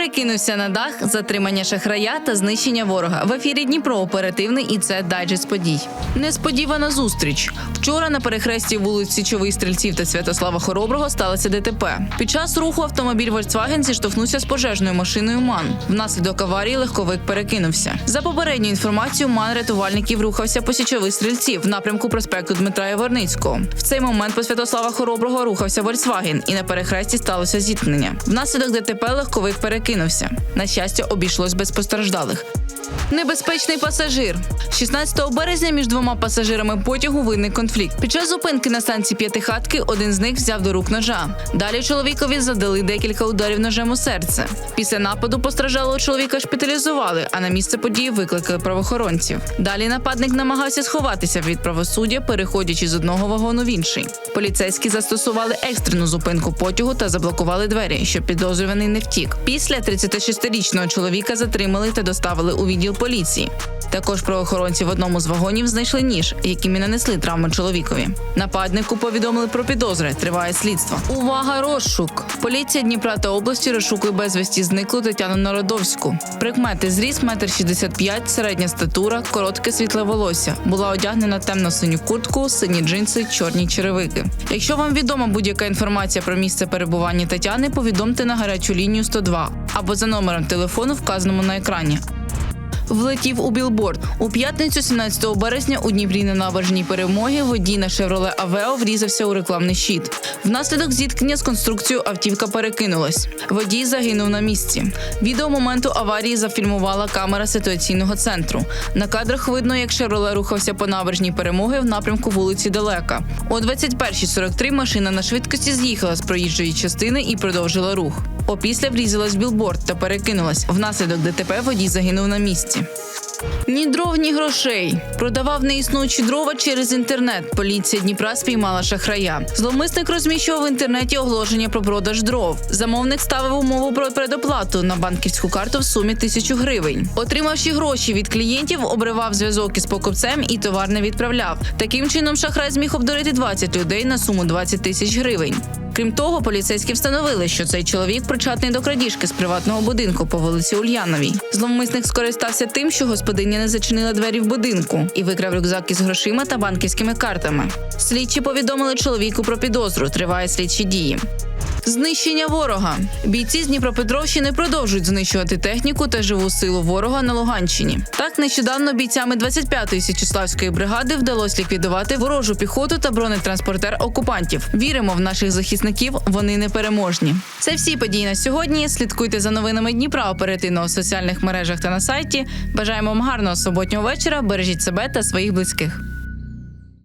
Перекинувся на дах, затримання шахрая та знищення ворога. В ефірі Дніпро оперативний і це дайджест подій. Несподівана зустріч. Вчора на перехресті вулиць Січових стрільців та Святослава Хороброго сталося ДТП. Під час руху автомобіль Volkswagen зіштовхнувся з пожежною машиною МАН. Внаслідок аварії легковик перекинувся. За попередньою інформацією, МАН рятувальників рухався по Січових стрільців в напрямку проспекту Дмитра Яворницького. В цей момент по Святослава Хороброго рухався Volkswagen і на перехресті сталося зіткнення. Внаслідок ДТП легковик перекинувся. На щастя, обійшлось без постраждалих. Небезпечний пасажир. 16 березня між двома пасажирами потягу виник конфлікт. Під час зупинки на станції П'ятихатки один з них взяв до рук ножа. Далі чоловікові задали декілька ударів ножем у серце. Після нападу постраждалого чоловіка шпиталізували, а на місце події викликали правоохоронців. Далі нападник намагався сховатися від правосуддя, переходячи з одного вагону в інший. Поліцейські застосували екстрену зупинку потягу та заблокували двері, щоб підозрюваний не втік. Після 36-річного чоловіка затримали та доставили у відділ поліції. Також правоохоронці в одному з вагонів знайшли ніж, яким і нанесли травми чоловікові. Нападнику повідомили про підозри. Триває слідство. Увага, розшук! Поліція Дніпра та області розшукує безвісті зниклу Тетяну Народовську. Прикмети зріс 1,65 м, середня статура, коротке світле волосся. Була одягнена темно-синю куртку, сині джинси, чорні черевики. Якщо вам відома будь-яка інформація про місце перебування Тетяни, повідомте на гарячу лінію 102 або за номером телефону, вказаному на екрані влетів у білборд. У п'ятницю, 17 березня, у Дніпрі на набережній перемоги водій на Шевроле Авео врізався у рекламний щит. Внаслідок зіткнення з конструкцією автівка перекинулась. Водій загинув на місці. Відео моменту аварії зафільмувала камера ситуаційного центру. На кадрах видно, як Шевроле рухався по набережній перемоги в напрямку вулиці Далека. О 21.43 машина на швидкості з'їхала з проїжджої частини і продовжила рух. Опісля врізалась в білборд та перекинулась. Внаслідок ДТП водій загинув на місці. Ні дров, ні грошей. Продавав неіснуючі дрова через інтернет. Поліція Дніпра спіймала шахрая. Зловмисник розміщував в інтернеті оголошення про продаж дров. Замовник ставив умову про предоплату на банківську карту в сумі тисячу гривень. Отримавши гроші від клієнтів, обривав зв'язок із покупцем і товар не відправляв. Таким чином, шахрай зміг обдурити 20 людей на суму 20 тисяч гривень. Крім того, поліцейські встановили, що цей чоловік причетний до крадіжки з приватного будинку по вулиці Ульяновій. Зловмисник скористався тим, що господиня не зачинила двері в будинку і викрав рюкзак із грошима та банківськими картами. Слідчі повідомили чоловіку про підозру. Триває слідчі дії. Знищення ворога. Бійці з Дніпропетровщини продовжують знищувати техніку та живу силу ворога на Луганщині. Так нещодавно бійцями 25-ї Січеславської бригади вдалося ліквідувати ворожу піхоту та бронетранспортер окупантів. Віримо в наших захисників. Вони непереможні. Це всі події на сьогодні. Слідкуйте за новинами Дніпра оперативно у соціальних мережах та на сайті. Бажаємо вам гарного суботнього вечора. Бережіть себе та своїх близьких.